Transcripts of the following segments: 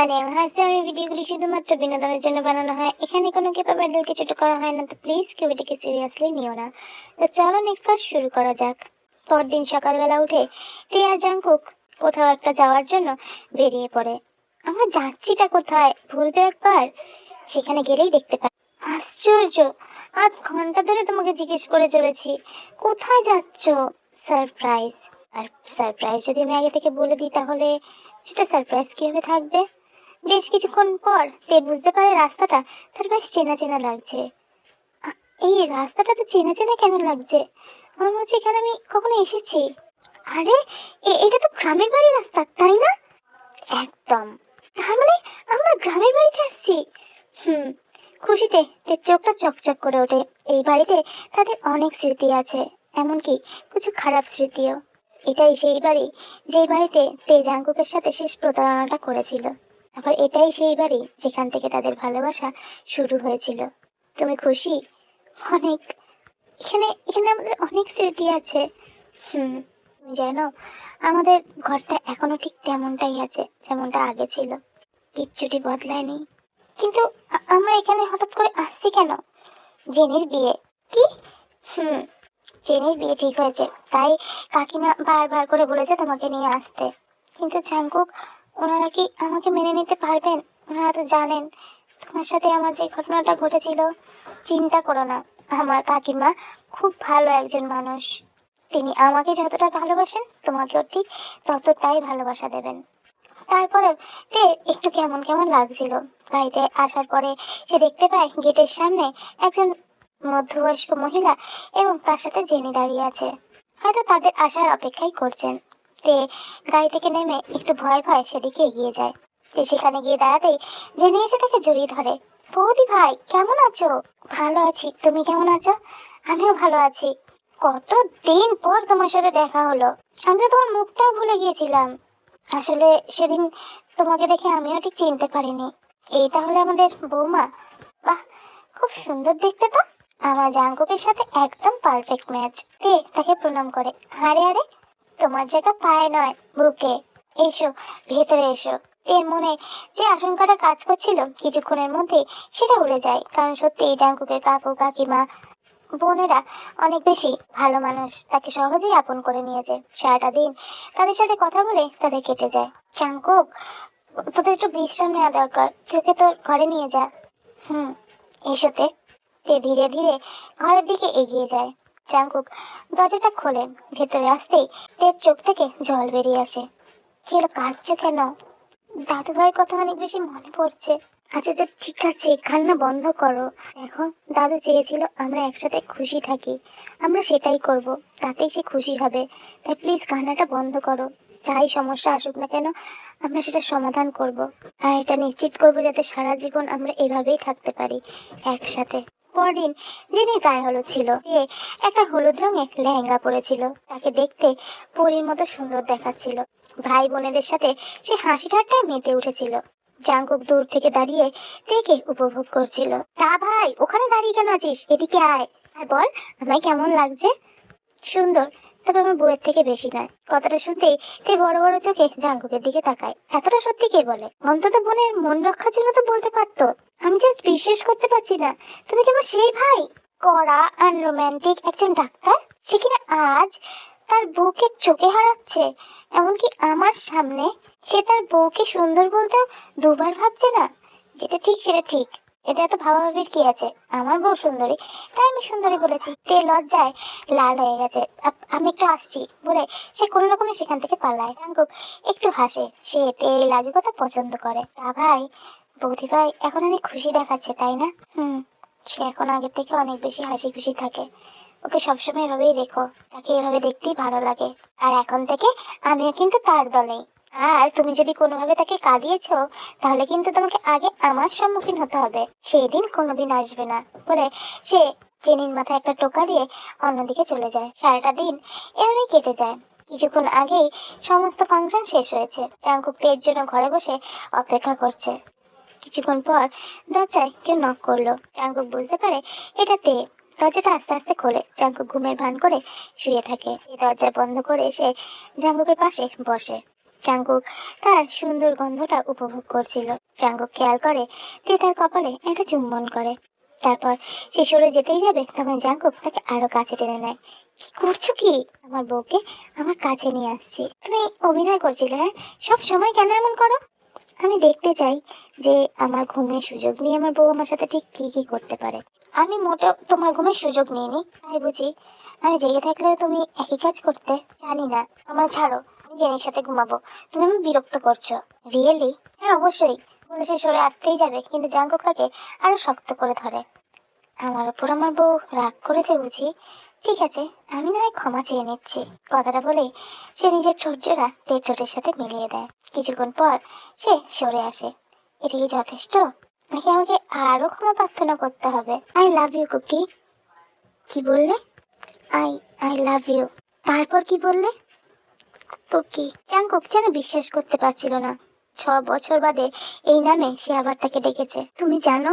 আনিয়াং হাসি আমি ভিডিওগুলি শুধুমাত্র বিনোদনের জন্য বানানো হয়। এখানে কোনো ক্যাপাবেলকে ছোট করা হয় না, তো প্লিজ কেউ এটাকে সিরিয়াসলি নিও না। তো চলো নেক্সট পার্ট শুরু করা যাক। পরদিন সকালবেলা উঠে তে আর কোথাও একটা যাওয়ার জন্য বেরিয়ে পড়ে। আমরা যাচ্ছিটা কোথায় ভুলবে একবার? সেখানে গেলেই দেখতে পাই। আশ্চর্য! আধ ঘণ্টা ধরে তোমাকে জিজ্ঞেস করে চলেছি, কোথায় যাচ্ছ? সারপ্রাইজ আর সারপ্রাইজ যদি আমি আগে থেকে বলে দিই তাহলে সেটা সারপ্রাইজ কীভাবে থাকবে? বেশ কিছুক্ষণ পর তে বুঝতে পারে রাস্তাটা তার বেশ চেনা চেনা লাগছে। এই রাস্তাটা তো চেনা চেনা কেন লাগছে? আমার মনে হচ্ছে এখানে আমি কখনো এসেছি। আরে এটা তো গ্রামের বাড়ির রাস্তা, তাই না? একদম। তার মানে আমরা গ্রামের বাড়িতে আসছি। হুম, খুশিতে তে চোখটা চকচক করে ওঠে। এই বাড়িতে তাদের অনেক স্মৃতি আছে, এমনকি কিছু খারাপ স্মৃতিও। এটাই সেই বাড়ি যেই বাড়িতে তে জাঙ্কুকের সাথে শেষ প্রতারণাটা করেছিল। আবার এটাই সেই বাড়ি যেখান থেকে তাদের ভালোবাসা শুরু হয়েছিল। তুমি খুশি? অনেক। এখানে এখানে আমাদের অনেক স্মৃতি আছে। হুম জানো, আমাদের ঘরটা এখনও ঠিক তেমনটাই আছে যেমনটা আগে ছিল। কিচ্ছুটি বদলায়নি। কিন্তু আমরা এখানে হঠাৎ করে আসছি কেন? জেনির বিয়ে। কি? হুম, জেনির বিয়ে ঠিক হয়েছে। তাই কাকিমা বারবার করে বলেছে তোমাকে নিয়ে আসতে। কিন্তু জাঙ্কুক ওনারা কি আমাকে মেনে নিতে পারবেন? ওনারা তো জানেন। তোমার সাথে আমার যে ঘটনাটা ঘটেছিল, চিন্তা করো না। আমার কাকিমা খুব ভালো একজন মানুষ। তিনি আমাকে যতটা ভালোবাসেন, তোমাকেও ঠিক ততটাই ভালোবাসা দেবেন। তারপরে তে একটু কেমন কেমন লাগছিল। বাড়িতে আসার পরে সে দেখতে পায় গেটের সামনে একজন মধ্যবয়স্ক মহিলা এবং তার সাথে জেনে দাঁড়িয়ে আছে। হয়তো তাদের আসার অপেক্ষাই করছেন। তে গাড়ি থেকে নেমে একটু ভয় ভয় সেদিকে এগিয়ে যায়। তে সেখানে গিয়ে দাঁড়াতেই জেনে এসে তাকে জড়িয়ে ধরে। বৌদি ভাই, কেমন আছো? ভালো আছি। তুমি কেমন আছো? আমিও ভালো আছি। কত দিন পর তোমার সাথে দেখা হলো। আমি তো তোমার মুখটাও ভুলে গিয়েছিলাম। আসলে সেদিন তোমাকে দেখে আমিও ঠিক চিনতে পারিনি। এই তাহলে আমাদের বৌমা? বাহ, খুব সুন্দর দেখতে তো। আমার জাঙ্কুকের সাথে একদম পারফেক্ট ম্যাচ তে তাকে প্রণাম করে। আরে আরে তোমার জায়গা পায়ে নয়, বুকে। এসো, ভেতরে এসো। এর মনে যে আশঙ্কাটা কাজ করছিল, কিছুক্ষণের মধ্যেই সেটা উড়ে যায়। কারণ সত্যি জাঙ্কুকের কাকু, কাকিমা, বোনেরা অনেক বেশি ভালো মানুষ। তাকে সহজেই আপন করে নিয়েছে। সারাটা দিন তাদের সাথে কথা বলে তাদের কেটে যায়। চাঙ্কুক তোদের একটু বিশ্রাম নেওয়া দরকার। তোকে তোর ঘরে নিয়ে যা। হুম এসোতে ধীরে ধীরে ঘরের দিকে এগিয়ে যায়। চাঙ্কুক দরজাটা খোলে, ভেতরে আসতেই তের চোখ থেকে জল বেরিয়ে আসে। কি হলো কাঁদছো কেন? দাদু ভাইয়ের কথা অনেক বেশি মনে পড়ছে। আচ্ছা আচ্ছা ঠিক আছে, কান্না বন্ধ করো। দেখো, দাদু চেয়েছিল আমরা একসাথে খুশি থাকি। আমরা সেটাই করব, তাতেই সে খুশি হবে। তাই প্লিজ কান্নাটা বন্ধ করো। যাই সমস্যা আসুক না কেন, আমরা সেটা সমাধান করব। আর এটা নিশ্চিত করব যাতে সারা জীবন আমরা এভাবেই থাকতে পারি, একসাথে। পরদিন যিনি গায়ে হলুদ ছিল এ একটা হলুদ রঙের লেহেঙ্গা পরেছিল। তাকে দেখতে পরীর মতো সুন্দর দেখাচ্ছিল। ভাই বোনেদের সাথে সে হাসি ঠাট্টায় মেতে উঠেছিল। জাঙ্কুক দূর থেকে দাঁড়িয়ে দেখে উপভোগ করছিল। তা ভাই, ওখানে দাঁড়িয়ে কেন আছিস? এদিকে আয়। আর বল, আমায় কেমন লাগছে? সুন্দর, তবে আমার বউয়ের থেকে বেশি নয়। কথাটা শুনতেই তে বড় বড় চোখে জাঙ্কুকের দিকে তাকায়। এতটা সত্যি কে বলে? অন্তত বোনের মন রক্ষার জন্য তো বলতে পারতো। আমি জাস্ট বিশ্বাস করতে পারছি না। তুমি কেবল সেই ভাই? কড়া আর রোমান্টিক একজন ডাক্তার? সে কিনা আজ তার বউকে চোখে হারাচ্ছে, এমনকি আমার সামনে সে তার বউকে সুন্দর বলতেও দুবার ভাবছে না? যেটা ঠিক, সেটা ঠিক। এতে এত ভাবাভাবির কি আছে? আমার বউ সুন্দরী, তাই আমি সুন্দরী বলেছি। তে লজ্জায় লাল হয়ে গেছে। আমি একটু আসছি বলে সে কোনো রকমে সেখান থেকে পালায়। রাঙ্কুক একটু হাসে। সে এই লাজুকতা পছন্দ করে। তা ভাই বৌদি ভাই, এখন অনেক খুশি দেখাচ্ছে, তাই না? হুম, সে এখন আগের থেকে অনেক বেশি হাসি খুশি থাকে। ওকে সবসময় এভাবেই রেখো, তাকে এভাবে দেখতেই ভালো লাগে। আর এখন থেকে আমিও কিন্তু তার দলেই আর তুমি যদি কোনোভাবে তাকে কাঁদিয়েছো, তাহলে কিন্তু তোমাকে আগে আমার সম্মুখীন হতে হবে। সেই দিন কোনোদিন আসবে না। বলে সে জেনির মাথায় একটা টোকা দিয়ে অন্যদিকে চলে যায়। সারাটা দিন এভাবেই কেটে যায়। কিছুক্ষণ আগেই সমস্ত ফাংশন শেষ হয়েছে। চাঙ্কুক এর জন্য ঘরে বসে অপেক্ষা করছে। কিছুক্ষণ পর দরজায় কেউ নক করল। চাঙ্কুক বুঝতে পারে এটা তে দরজাটা আস্তে আস্তে খোলে। জাঙ্কুক ঘুমের ভান করে শুয়ে থাকে। এই দরজা বন্ধ করে এসে জাঙ্কুকের পাশে বসে। চাঙ্কুক তার সুন্দর গন্ধটা উপভোগ করছিল। চাঙ্কুক খেয়াল করে তে তার কপালে একটা চুম্বন করে। তারপর সে সরে যেতেই যাবে, তখন জাঙ্কুক তাকে আরও কাছে টেনে নেয়। কি করছ কি? আমার বউকে আমার কাছে নিয়ে আসছি। তুমি অভিনয় করছিলে হ্যাঁ? সব সময় কেন এমন করো? আমি দেখতে চাই যে আমার ঘুমের সুযোগ নিয়ে আমার বউ আমার সাথে ঠিক কি কি করতে পারে। আমি মোটেও তোমার ঘুমের সুযোগ নিইনি। তাই বুঝি, আমি জেগে থাকলেও তুমি একই কাজ করতে জানি না। আমার ছাড়ো, আমি জেনের সাথে ঘুমাবো। তুমি আমি বিরক্ত করছ। রিয়েলি হ্যাঁ অবশ্যই। বলে সে সরে আসতেই যাবে, কিন্তু জাঙ্কুক তাকে আরও শক্ত করে ধরে। আমার উপর আমার বউ রাগ করেছে বুঝি? ঠিক আছে, আমি না হয় ক্ষমা চেয়ে নিচ্ছি। কথাটা বলেই সে নিজের ঠোঁটজোড়া তের ঠোঁটের সাথে মিলিয়ে দেয়। কিছুক্ষণ পর সে সরে আসে। এটা কি যথেষ্ট? নাকি আমাকে আরও ক্ষমা প্রার্থনা করতে হবে? I love you cookie. কি বললে? আই আই লাভ ইউ তারপর কি বললে? কুকি চাঙ্কুক যেন বিশ্বাস করতে পারছিল না। ছ বছর বাদে এই নামে সে আবার তাকে ডেকেছে। তুমি জানো,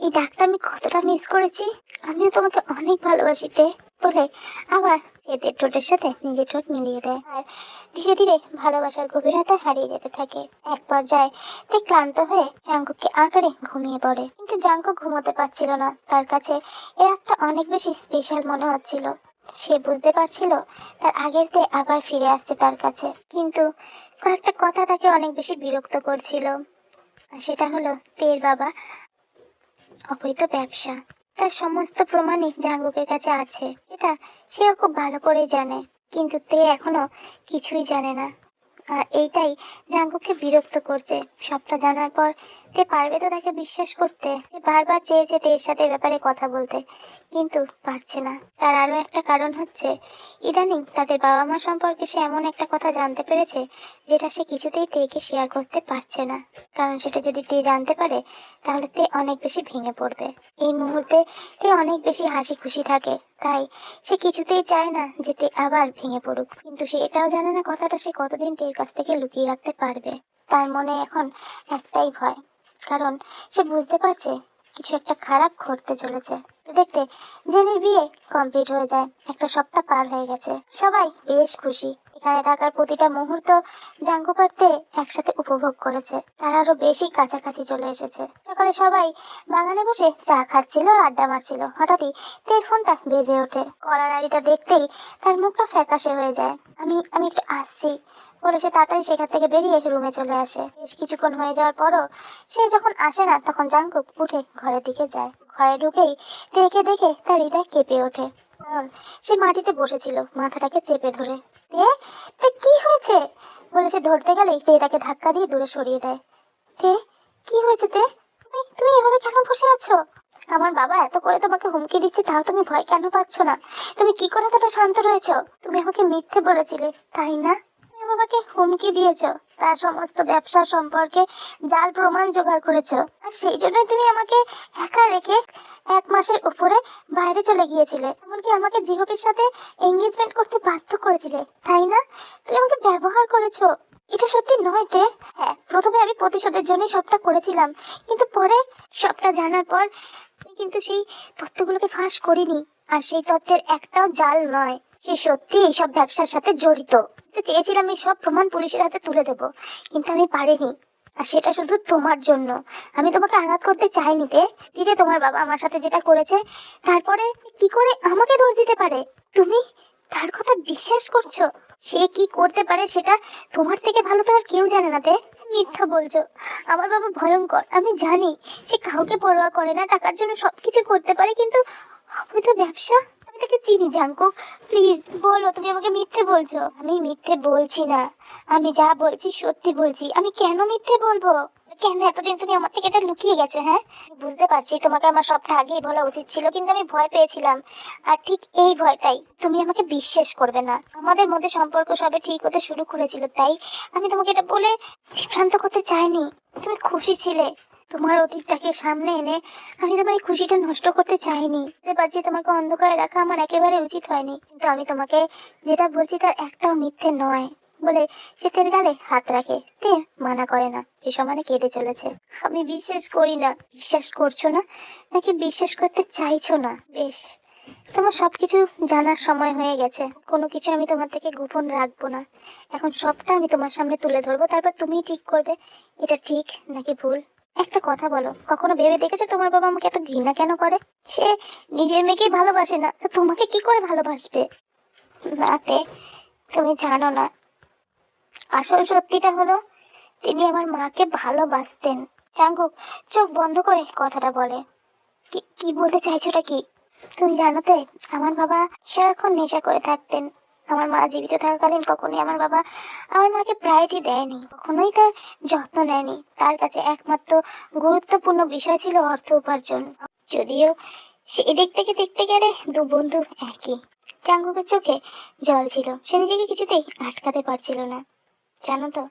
এই ডাকটা আমি কতটা মিস করেছি। আমিও তোমাকে অনেক ভালোবাসিতে বলে আবার সে ঠোঁটের সাথে নিজের ঠোঁট মিলিয়ে দেয়। আর ধীরে ধীরে ভালোবাসার গভীরতা হারিয়ে যেতে থাকে। এক পর্যায়ে তে ক্লান্ত হয়ে জাঙ্কুককে আঁকড়ে ঘুমিয়ে পড়ে। কিন্তু জাঙ্কুক ঘুমোতে পারছিল না। তার কাছে এ রাতটা অনেক বেশি স্পেশাল মনে হচ্ছিল। সে বুঝতে পারছিল তার আগের তে আবার ফিরে আসছে তার কাছে। কিন্তু কয়েকটা কথা তাকে অনেক বেশি বিরক্ত করছিল। সেটা হলো, তের বাবা, অবৈধ ব্যবসা। তার সমস্ত প্রমাণই জাঙ্গুকের কাছে আছে। এটা সেও খুব ভালো করে জানে। কিন্তু তে এখনও কিছুই জানে না। আর এইটাই জাঙ্গুকে বিরক্ত করছে। সবটা জানার পর তে পারবে তো তাকে বিশ্বাস করতে। বারবার চেয়েছে তের সাথে ব্যাপারে কথা বলতে। কিন্তু পারছে না। তার আরও একটা কারণ হচ্ছে, ইদানিং তাদের বাবা মা সম্পর্কে সে এমন একটা কথা জানতে পেরেছে, যেটা সে কিছুতেই তেকে শেয়ার করতে পারছে না। কারণ সেটা যদি তে জানতে পারে, তাহলে তে অনেক বেশি ভেঙে পড়বে। এই মুহূর্তে তে অনেক বেশি হাসি খুশি থাকে, তাই সে কিছুতেই চায় না যে তে আবার ভেঙে পড়ুক। কিন্তু সে এটাও জানে না কথাটা সে কতদিন তের কাছ থেকে লুকিয়ে রাখতে পারবে। তার মনে এখন একটাই ভয়, কারণ সে বুঝতে পারছে কিছু একটা খারাপ ঘটতে চলেছে। দেখতে জেনের বিয়ে কমপ্লিট হয়ে যায়। একটা সপ্তাহ পার হয়ে গেছে। সবাই বেশ খুশি। এখানে থাকার প্রতিটা মুহূর্ত জাঙ্গু পারতে একসাথে উপভোগ করেছে। তারা আরও বেশি কাছাকাছি চলে এসেছে। সকালে সবাই বাগানে বসে চা খাচ্ছিল আর আড্ডা মারছিল। হঠাৎই তের ফোনটা বেজে ওঠে। কলার আড়িটা দেখতেই তার মুখটা ফ্যাকাশে হয়ে যায়। আমি আমি একটু আসছি। বলে সে তাড়াতাড়ি সেখান থেকে বেরিয়ে রুমে চলে আসে। বেশ কিছুক্ষণ হয়ে যাওয়ার পরও সে যখন আসে না, তখন জাঙ্কুক উঠে ঘরের দিকে যায়। ঘরে ঢুকেই দেখে দেখে তার হৃদয় কেঁপে ওঠে। কারণ সে মাটিতে বসেছিল, মাথাটাকে চেপে ধরে। তে কি হয়েছে? বলে সে ধরতে গেলেই তে তাকে ধাক্কা দিয়ে দূরে সরিয়ে দেয়। তে, কি হয়েছে তে? তুমি এভাবে কেন বসে আছো? আমার বাবা এত করে তোমাকে হুমকি দিচ্ছে, তাও তুমি ভয় কেন পাচ্ছ না? তুমি কি করে এতটা শান্ত রয়েছো? তুমি আমাকে মিথ্যে বলেছিলে, তাই না? বাবাকে হুমকি দিয়েছ। তার সমস্ত ব্যবসা সম্পর্কে জাল প্রমাণ জোগাড় করেছ। আর সেই জন্যই তুমি আমাকে একা রেখে এক মাসের উপরে বাইরে চলে গিয়েছিলে। এমনকি আমাকে জিহবির সাথে এঙ্গেজমেন্ট করতে বাধ্য করেছিলে। তাই না? তুমি আমাকে ব্যবহার করেছ। এটা সত্যি নয় তে। হ্যাঁ প্রথমে আমি প্রতিশোধের জন্যই সবটা করেছিলাম। কিন্তু পরে সবটা জানার পর কিন্তু সেই তথ্যগুলোকে ফাঁস করিনি। আর সেই তথ্যের একটাও জাল নয়। সে সত্যি এইসব ব্যবসার সাথে জড়িত। তো চেয়েছিলাম এই সব প্রমাণ পুলিশের হাতে তুলে দেব, কিন্তু আমি পারিনি। আর সেটা শুধু তোমার জন্য। আমি তোমাকে আঘাত করতে চাইনি তে। দিদি, তোমার বাবা আমার সাথে যেটা করেছে, তারপরে কি করে আমাকে দোষ দিতে পারে? তুমি তার কথা বিশ্বাস করছ? সে কি করতে পারে সেটা তোমার থেকে ভালো তো আর কেউ জানে না তে। মিথ্যা বলছো। আমার বাবা ভয়ঙ্কর, আমি জানি। সে কাউকে পরোয়া করে না, টাকার জন্য সবকিছু করতে পারে, কিন্তু অবৈধ ব্যবসা? আমি তাকে চিনি, জাঙ্কু। প্লিজ বলো, তুমি আমাকে মিথ্যে বলছো। আমি মিথ্যে বলছি না। আমি যা বলছি, সত্যি বলছি। আমি কেন মিথ্যে বলব? কেন এতদিন তুমি আমার থেকে এটা লুকিয়ে গেছো হ্যাঁ? বুঝতে পারছি, তোমাকে আমার সবটা আগেই বলা উচিত ছিল, কিন্তু আমি ভয় পেয়েছিলাম। আর ঠিক এই ভয়টাই, তুমি আমাকে বিশ্বাস করবে না। আমাদের মধ্যে সম্পর্ক সবে ঠিক হতে শুরু করেছিল, তাই আমি তোমাকে এটা বলে বিভ্রান্ত করতে চাইনি। তুমি খুশি ছিলে। তোমার অতীতটাকে সামনে এনে আমি তোমার এই খুশিটা নষ্ট করতে চাইনি। বুঝতে পারছি তোমাকে অন্ধকারে রাখা আমার একেবারে উচিত হয়নি। কিন্তু আমি তোমাকে যেটা বলছি তার একটাও মিথ্যে নয়। বলে সে তের গালে হাত রাখে। তে মানা করে না। সমানে কেঁদে চলেছে। আমি বিশ্বাস করি না। বিশ্বাস করছ না? নাকি বিশ্বাস করতে চাইছো না? বেশ। তোমার সব কিছু জানার সময় হয়ে গেছে। কোনো কিছু আমি তোমার থেকে গোপন রাখব না। এখন সবটা আমি তোমার সামনে তুলে ধরবো। তারপর তুমিই ঠিক করবে। এটা ঠিক নাকি ভুল? একটা কথা বলো, কখনো ভেবে দেখেছ তোমার বাবা আমাকে এত ঘৃণা কেন করে? সে নিজের মেয়েকেই ভালোবাসে না, তো তোমাকে কি করে ভালোবাসবে? নাতে তুমি জানো না। আসল সত্যিটা হলো, তিনি আমার মাকে ভালোবাসতেন। চাঙ্গুক চোখ বন্ধ করে কথাটা বলে। কি বলতে চাইছোটা কি? তুমি জানোতে আমার বাবা সারাক্ষণ নেশা করে থাকতেন। আমার মা জীবিত থাকাকালীন কখনোই আমার বাবা আমার মাকে প্রায়োরিটি দেয়নি, কখনোই তার যত্ন নেয়নি। তার কাছে একমাত্র গুরুত্বপূর্ণ বিষয় ছিল অর্থ উপার্জন। যদিও সেই দিক থেকে দেখতে গেলে দু বন্ধু একই। চাঙ্গুকের চোখে জল ছিল, সে নিজেকে কিছুতেই আটকাতে পারছিল না। জানো তো,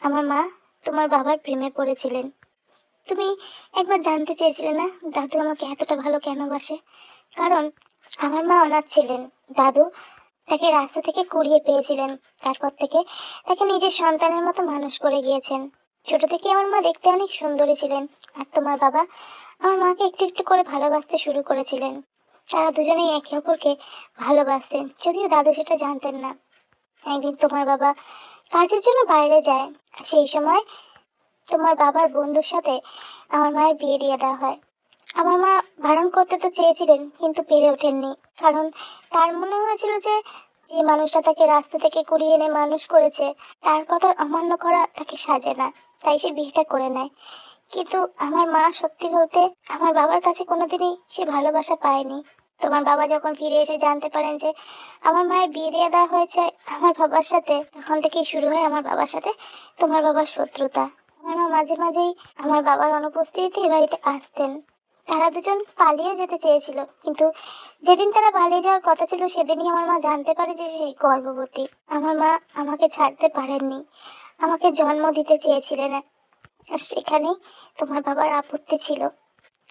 আমার মা তোমার বাবার প্রেমে পড়েছিলেন। তুমি একবার জানতে চেয়েছিলে না, দাদু আমাকে এতটা ভালো কেন বাসে? কারণ আমার মা অনাথ ছিলেন। দাদু তাকে রাস্তা থেকে কুড়িয়ে পেয়েছিলেন। তারপর থেকে তাকে নিজের সন্তানের মতো মানুষ করে গিয়েছেন। ছোট থেকে আমার মা দেখতে অনেক সুন্দরী ছিলেন। আর তোমার বাবা আমার মাকে একটু একটু করে ভালোবাসতে শুরু করেছিলেন। তারা দুজনেই একে অপরকে ভালোবাসতেন, যদিও দাদু সেটা জানতেন না। একদিন তোমার বাবা কাজের জন্য বাইরে যায়। সেই সময় তোমার বাবার বন্ধুর সাথে আমার মায়ের বিয়ে দিয়ে দেওয়া হয়। আমার মা বারণ করতে তো চেয়েছিলেন, কিন্তু পেরে ওঠেননি। কারণ তার মনে হয়েছিল যে যে মানুষটা তাকে রাস্তা থেকে কুড়িয়ে এনে মানুষ করেছে, তার কথা অমান্য করা তাকে সাজে না, তাই সে বিয়েটা করে নেয়। কিন্তু আমার মা সত্যি বলতে আমার বাবার কাছে কোনোদিনই সে ভালোবাসা পায়নি। তোমার বাবা যখন ফিরে এসে জানতে পারেন যে আমার মায়ের বিয়ে দিয়ে দেওয়া হয়েছে আমার বাবার সাথে, তখন থেকেই শুরু হয় আমার বাবার সাথে তোমার বাবার শত্রুতা। আমার মা মাঝে মাঝেই আমার বাবার অনুপস্থিতিতে বাড়িতে আসতেন। তারা দুজন পালিয়ে যেতে চেয়েছিল। কিন্তু যেদিন তারা পালিয়ে যাওয়ার কথা ছিল, সেদিনই আমার মা জানতে পারে যে সে গর্ভবতী। আমার মা আমাকে ছাড়তে পারেননি। আমাকে জন্ম দিতে চেয়েছিলেন। আর সেখানেই তোমার বাবার আপত্তি ছিল।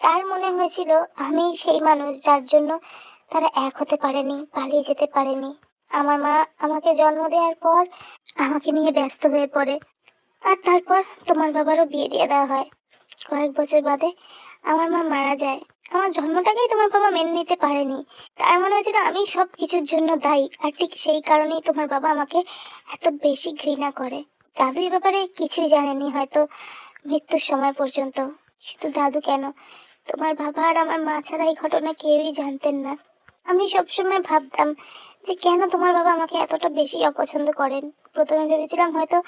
তার মনে হয়েছিল, আমি সেই মানুষ যার জন্য তারা এক হতে পারেনি, পালিয়ে যেতে পারেনি। আমার মা আমাকে জন্ম দেওয়ার পর আমাকে নিয়ে ব্যস্ত হয়ে পড়ে। আর তারপর তোমার বাবারও বিয়ে দিয়ে দেওয়া হয়। কয়েক বছর বাদে আমার মা মারা যায়। আমার জন্মটাকেই তোমার বাবা মেনে নিতে পারেনি। তার মনে হয়েছিল আমি সব কিছুর জন্য দায়ী। আর ঠিক সেই কারণেই তোমার বাবা আমাকে এত বেশি ঘৃণা করে। দাদু এ ব্যাপারে কিছুই জানেনি, হয়তো মৃত্যুর সময় পর্যন্ত। শুধু দাদু কেন? তোমার বাবা আর আমার মা ছাড়া এই ঘটনা কেউই জানতেন না। আমি সবসময় ভাবতাম যে কেন তোমার বাবা আমাকে এতটা বেশি অপছন্দ করেন। প্রথমে ভেবেছিলাম হয়তো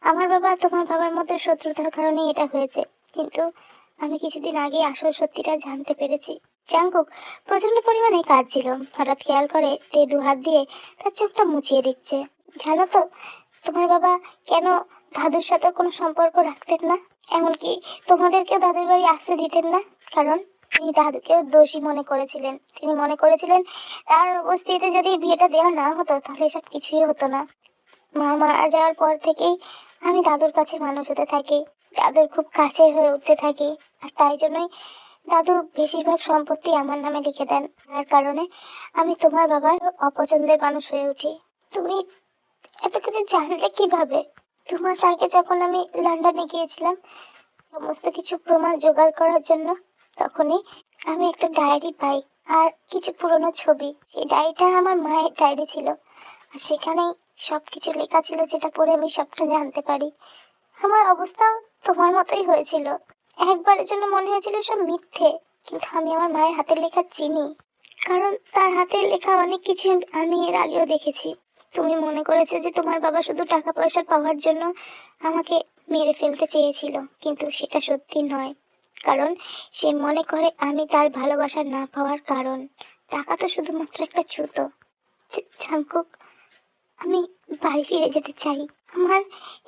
আমার বাবা তোমার বাবার মধ্যে শত্রুতার কারণে এটা হয়েছে। কিন্তু আমি কিছুদিন আগে আসল সত্যিটা জানতে পেরেছি। চাঙ্কুক প্রচণ্ড পরিমাণে কাজ ছিল হঠাৎ খেয়াল করে তে দু হাত দিয়ে তার চোখটা মুছিয়ে দিচ্ছে। জানো তো, তোমার বাবা কেন দাদুর সাথে কোনো সম্পর্ক রাখতেন না? এমনকি তোমাদেরকেও দাদুর বাড়ি আসতে দিতেন না? কারণ তিনি দাদুকেও দোষী মনে করেছিলেন। তিনি মনে করেছিলেন, তার উপস্থিতিতে যদি বিয়েটা দেওয়া না হতো, তাহলে এসব কিছুই হতো না। মা মারা যাওয়ার পর থেকেই আমি দাদুর কাছে মানুষ হতে থাকি। দাদুর খুব কাছের হয়ে উঠতে থাকি। আর তাই জন্যই দাদু বেশিরভাগ সম্পত্তি আমার নামে লিখে দেন। তার কারণে আমি তোমার বাবার অপছন্দের মানুষ হয়ে উঠি। তুমি এত কিছু জানলে কীভাবে? দু মাস আগে যখন আমি লন্ডনে গিয়েছিলাম, সমস্ত কিছু প্রমাণ জোগাড় করার জন্য, তখনই আমি একটা ডায়েরি পাই আর কিছু পুরনো ছবি। সেই ডায়েরিটা আমার মায়ের ডায়েরি ছিল। আর সেখানেই সব কিছু লেখা ছিল যেটা পড়ে আমি সবটা জানতে পারি। আমার অবস্থাও তোমার মতোই হয়েছিল। একবারের জন্য মনে হয়েছিল সব মিথ্যে, কিন্তু আমি আমার মায়ের হাতের লেখা চিনি। কারণ তার হাতের লেখা অনেক কিছু আমি এর আগেও দেখেছি। তুমি মনে করেছ যে তোমার বাবা শুধু টাকা পয়সা পাওয়ার জন্য আমাকে মেরে ফেলতে চেয়েছিল, কিন্তু সেটা সত্যি নয়। কারণ সে মনে করে আমি তার ভালোবাসা না পাওয়ার কারণ। টাকা তো শুধুমাত্র একটা জুতো ঝাঙ্কুক আমি বাড়ি ফিরে যেতে চাই। আমার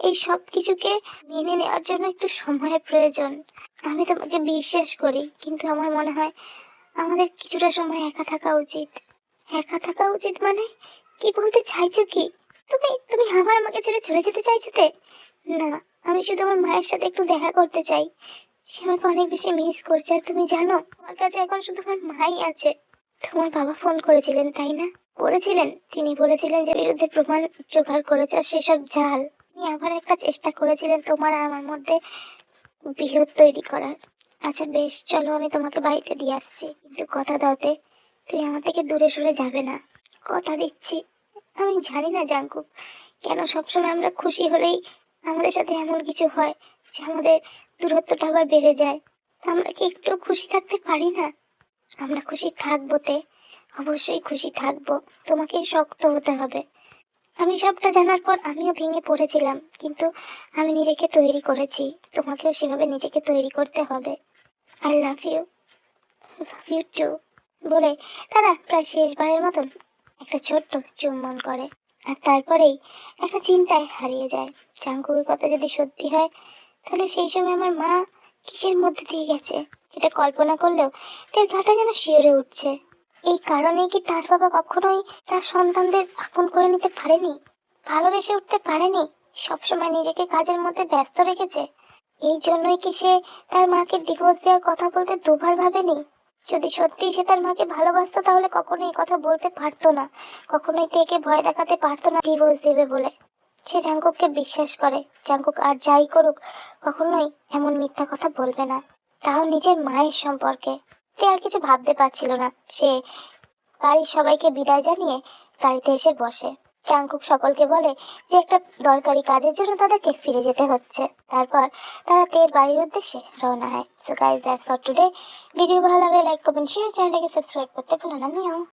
এই সব কিছুকে মেনে নেওয়ার জন্য একটু সময়ের প্রয়োজন। আমি তোমাকে বিশ্বাস করি, কিন্তু আমার মনে হয় আমাদের কিছুটা সময় একা থাকা উচিত। একা থাকা উচিত মানে? কি বলতে চাইছো কি? তুমি তুমি আমার আমাকে ছেড়ে চলে যেতে চাইছো তে? না, আমি শুধু আমার মায়ের সাথে একটু দেখা করতে চাই। সে আমাকে অনেক বেশি মিস করছে, আর তুমি জানো, আমার কাছে এখন শুধু আমার মাই আছে। তোমার বাবা ফোন করেছিলেন, তাই না? করেছিলেন? তিনি বলেছিলেন যে, বিরুদ্ধে প্রমাণ জোগাড় করেছ সেসব জাল। তিনি আবার একটা চেষ্টা করেছিলেন তোমার আর আমার মধ্যে বিরোধ তৈরি করার। আচ্ছা বেশ, চলো আমি তোমাকে বাড়িতে দিয়ে আসছি। কিন্তু কথা দাওতে তুই আমার থেকে দূরে সরে যাবে না। কথা দিচ্ছি। আমি জানি না, জাঙ্কুক, কেন সবসময় আমরা খুশি হলেই আমাদের সাথে এমন কিছু হয় যে আমাদের দূরত্বটা আবার বেড়ে যায়। আমরা কি একটু খুশি থাকতে পারি না? আমরা খুশি থাকব তে। অবশ্যই খুশি থাকব। তোমাকে শক্ত হতে হবে। আমি সবটা জানার পর আমিও ভেঙে পড়েছিলাম, কিন্তু আমি নিজেকে তৈরি করেছি। তোমাকেও সেভাবে নিজেকে তৈরি করতে হবে। I love you love you too বলে তারা প্রায় শেষবারের মতন একটা ছোট্ট চুম্বন করে। আর তারপরেই একটা চিন্তায় হারিয়ে যায়। চাঙ্কুর কথা যদি সত্যি হয়, তাহলে সেই সময় আমার মা কিসের মধ্যে দিয়ে গেছে? সেটা কল্পনা করলেও তার গাটা যেন শিওরে উঠছে। এই কারণে কি তার বাবা কখনোই তার সন্তানদের আপন করে নিতে পারেনি? ভালোবেসে উঠতে পারেনি? সবসময় নিজেকে কাজের মধ্যে ব্যস্ত রেখেছে? এই জন্যই কি সে তার মাকে ডিভোর্স দেওয়ার কথা বলতে দুবার ভাবেনি? যদি সত্যি সে তার মাকে ভালোবাসতো, তাহলে কখনোই এই কথা বলতে পারতো না। কখনোই তেকে ভয় দেখাতে পারতো না ডিভোর্স দেবে বলে। সে জাঙ্কুককে বিশ্বাস করে। জাঙ্কুক আর যাই করুক, কখনোই এমন মিথ্যা কথা বলবে না। তাও নিজের মায়ের সম্পর্কে। তে আর কিছু ভাবতে পারছিল না। সে বাড়ির সবাইকে বিদায় জানিয়ে গাড়িতে এসে বসে। চাঙ্কুক সকলকে বলে যে একটা দরকারি কাজের জন্য তাদেরকে ফিরে যেতে হচ্ছে। তারপর তারা তের বাড়ির উদ্দেশ্যে রওনা হয়। So guys that's for today video ভালো লাগে লাইক কমেন্ট শেয়ার চ্যানেলটাকে সাবস্ক্রাইব করতে ভুলো না। নিও